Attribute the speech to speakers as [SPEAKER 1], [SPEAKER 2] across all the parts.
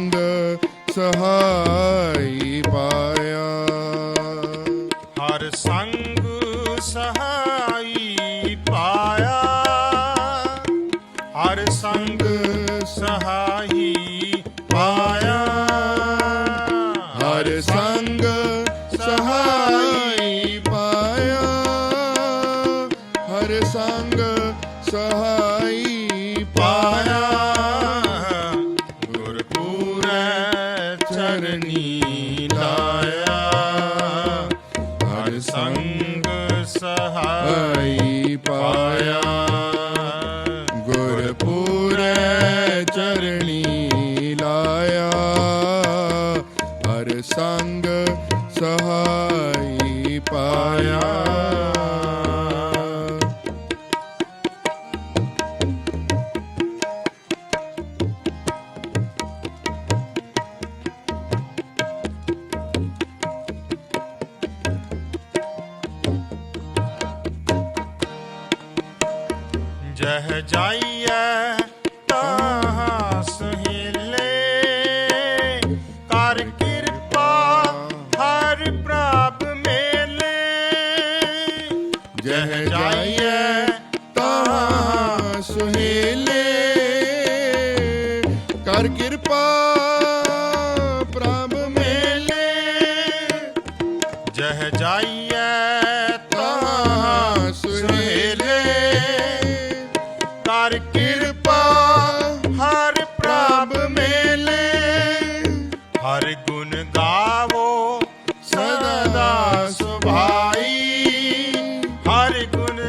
[SPEAKER 1] ਸੰਗ ਸਹਾਈ
[SPEAKER 2] ਸਹਾਈ ਪਾਇਆ। ਗੁਰਪੂਰੈ
[SPEAKER 1] ਚਰਣੀ ਲਾਇਆ। ਹਰ ਸੰਗ ਸਹਾਈ ਪਾਇਆ।
[SPEAKER 2] ਜਹ ਜਾਈਐ ਤਾਹ ਸਹਿਲੇ। ਕਰ ਕਿਰਪਾ ਹਰ ਪ੍ਰਭ ਮੇਲੇ।
[SPEAKER 1] ਜਹ ਜਾਈਐ ਤਾਂ ਸੁਹੇਲੇ। ਕਰ ਕਿਰਪਾ ਪ੍ਰਭ ਮੇਲੇ।
[SPEAKER 2] ਜਹ ਜਾਈਐ
[SPEAKER 1] ਤਾਂ ਸੁਹੇਲੇ।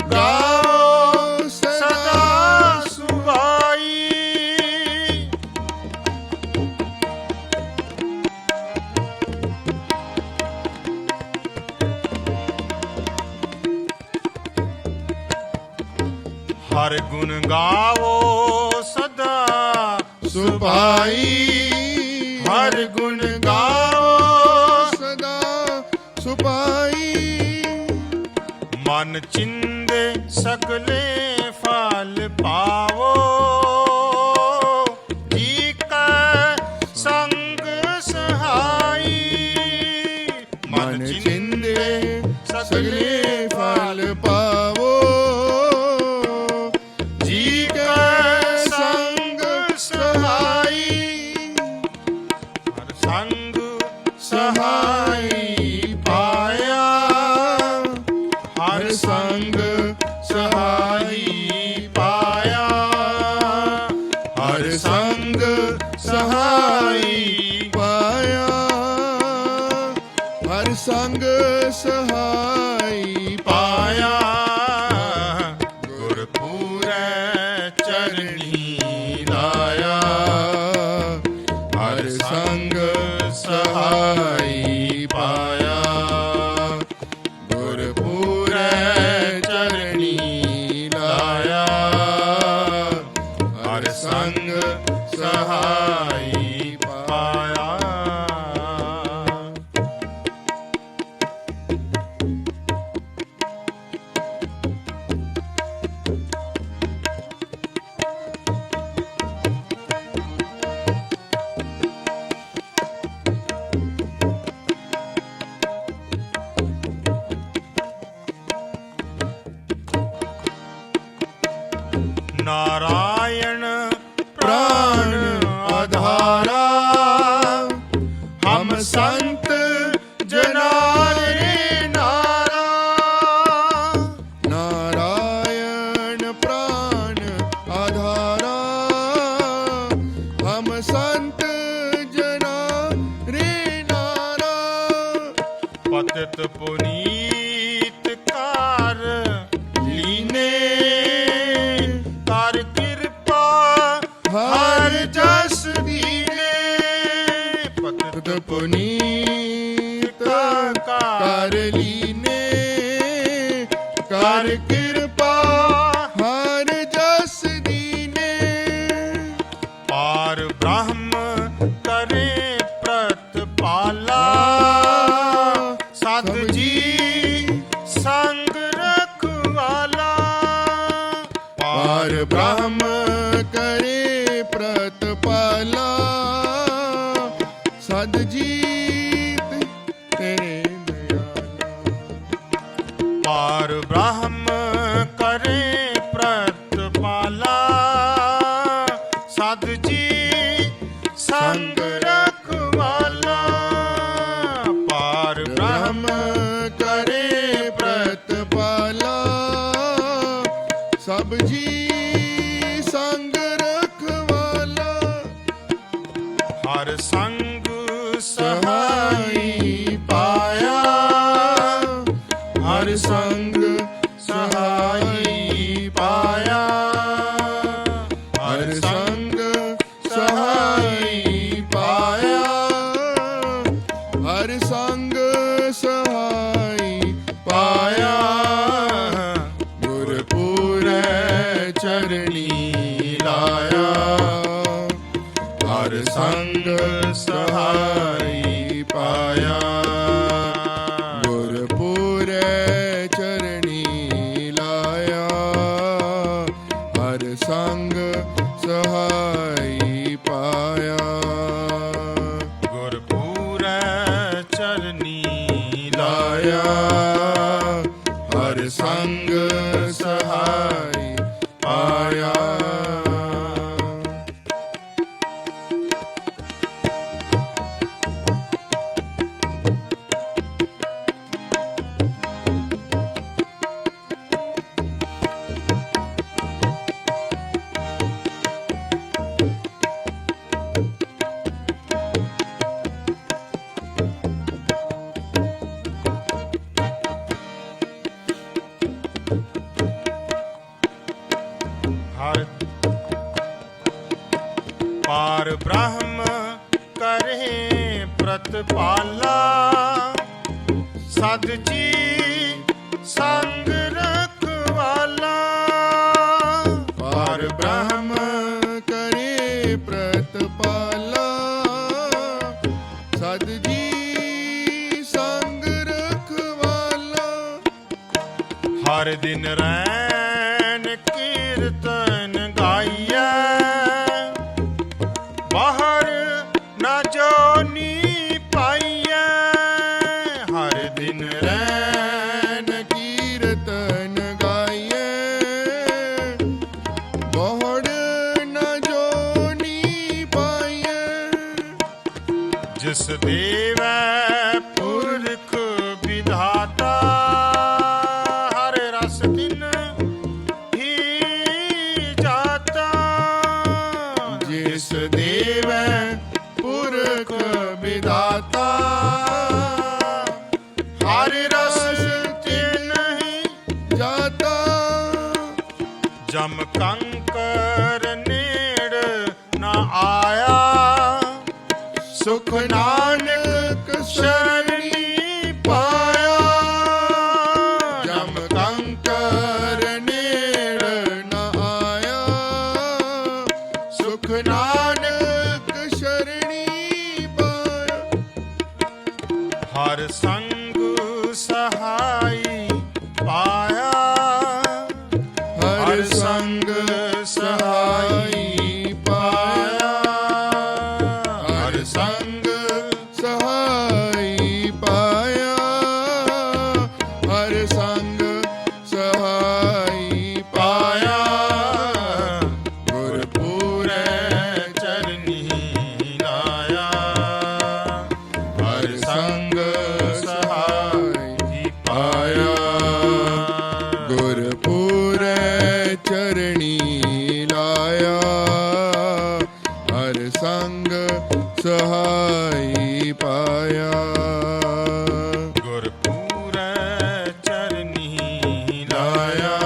[SPEAKER 2] ਗਾਵੋ ਸਦਾ ਸੁਭਾਈ ਹਰ ਗੁਣ ਗਾਵੋ ਸਦਾ ਸੁਭਾਈ। ਹਰ ਗੁਣ ਗਾਵੋ ਸਦਾ
[SPEAKER 1] ਸੁਭਾਈ।
[SPEAKER 2] ਮਨ ਚਿੰਦੇ ਸਗਲੇ ਫਲ ਪਾਵੋ। ਜੀ ਕੈ ਸੰਗ ਸਹਾਈ।
[SPEAKER 1] ਮਨ ਚਿੰਦੇ ਸਗਲੇ ਫਲ ਸੰਗ ਸਹਾਈ ਪਾਇਆ
[SPEAKER 2] ਪੁਨੀਤ ਕਰ। ਲੀਨੇ ਕਰ ਕਿਰਪਾ ਹਰ ਜਸ ਦੀਨੇ। ਪਾਰ ਬ੍ਰਹਮ
[SPEAKER 1] ਜੀਤ ਤੇਰੇ ਦਇਆਲਾ
[SPEAKER 2] ਪਾਰ ਬ੍ਰਹਮ ਕਰੇ ਪ੍ਰਤਪਾਲਾ ਸਦ ਜੀ ਸੰਗ ਰਖਵਾਲਾ। ਪਾਰ ਬ੍ਰਹਮ
[SPEAKER 1] ਬ੍ਰਹਮ ਕਰੇ ਪ੍ਰਤਪਾਲਾ ਸਭ ਜੀ ਸੰਗ
[SPEAKER 2] ਸਹਾਈ।
[SPEAKER 1] ਹਰ
[SPEAKER 2] ਪਾਰ ਬ੍ਰਹਮ ਕਰੇ ਪ੍ਰਤਪਾਲਾ। ਸਦ ਜੀ ਸੰਗ ਰਖਵਾਲਾ।
[SPEAKER 1] ਪਾਰ ਬ੍ਰਹਮ ਕਰੇ ਪ੍ਰਤਪਾਲਾ। ਸਦ ਜੀ ਸੰਗ ਰਖਵਾਲਾ।
[SPEAKER 2] ਹਰ ਦਿਨ ਰੈਨ ਜਮ ਕੰਕਰ ਨੇੜ ਨਾ ਆਇਆ।
[SPEAKER 1] ਸੁਖ ਨਾਨਕ ਸ਼ਰਣੀ ਪਾਇਆ। ਜਮ ਕੰਕਰ ਨੇੜ ਨ ਆਇਆ। ਸੁਖ ਨਾਨਕ ਸ਼ਰਣੀ ਪਾਇਆ।
[SPEAKER 2] ਹਰ ਸੰਗ
[SPEAKER 1] ਗੁਰਪੂਰੈ ਚਰਣੀ ਲਾਇਆ। ਹਰ ਸੰਗ ਸਹਾਈ ਪਾਇਆ।
[SPEAKER 2] ਗੁਰਪੂਰੈ ਚਰਨੀ
[SPEAKER 1] ਲਾਇਆ
[SPEAKER 2] ਲਾਇਆ।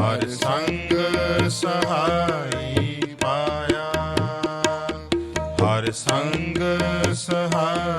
[SPEAKER 1] ਹਰ ਸੰਗ
[SPEAKER 2] ਸਹਾਈ ਪਾਇਆ। ਹਰ ਸੰਗ ਸਹਾਈ